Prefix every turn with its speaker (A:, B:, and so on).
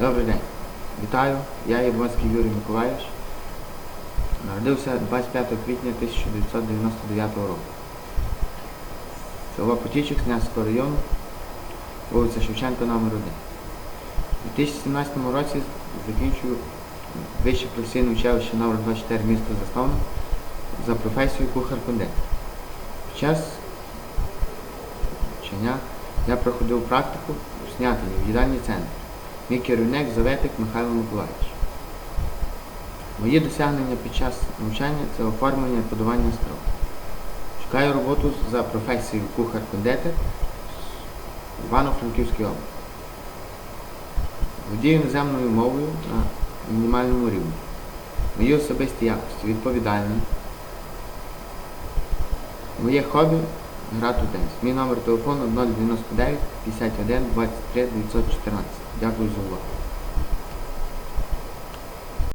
A: Добрий день. Вітаю. Я Єблонський Юрій Миколаївич. Народився 25 квітня 1999 року. Село Потічок, Князького району, вулиця Шевченка, номер 1. У 2017 році закінчую вище професійне училище номер 24 місто Засновник за професією кухар-кондитер. Під час навчання я проходив практику у Снятині в їдальні центрі. Мій керівник Заветик Михайло Миколаївич. Мої досягнення під час навчання це оформлення і подавання страв. Шукаю роботу за професією кухар-кондитер в Івано-Франківській області. Володію іноземною мовою на мінімальному рівні. Мої особисті якості відповідальний. Моє хобі грати у. Мій номер телефону 099 51 23 914. Дякую за увагу.